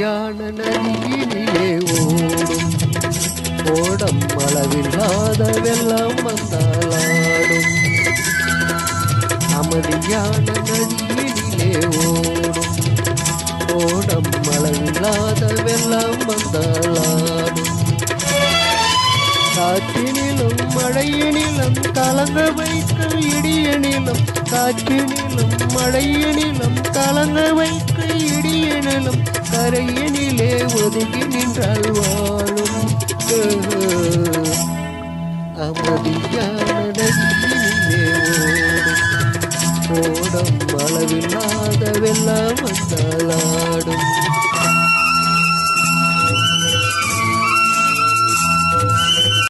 கல்யாண நதியினிலே ஓடும் ஓடம் அளவில்லாத வெள்ளம் வந்தாலாடும். அமைதியான நதியினிலே ஓடும். ஓடம் அளவில்லாத வெள்ளம் வந்தாலாடும். காற்றினிலும் மழையினிலும் கலங்க வைக்கும் இடியனிலும் காற்றினிலும் மழையினிலும் கலங்க வைக்கும் மேலும் கரையினிலே ஒதுங்கி நின்றால் வாழும். அமைதியான நதியினிலே ஓடும். ஓடம் அளவில்லாத வெள்ளம் வந்தாலாடும்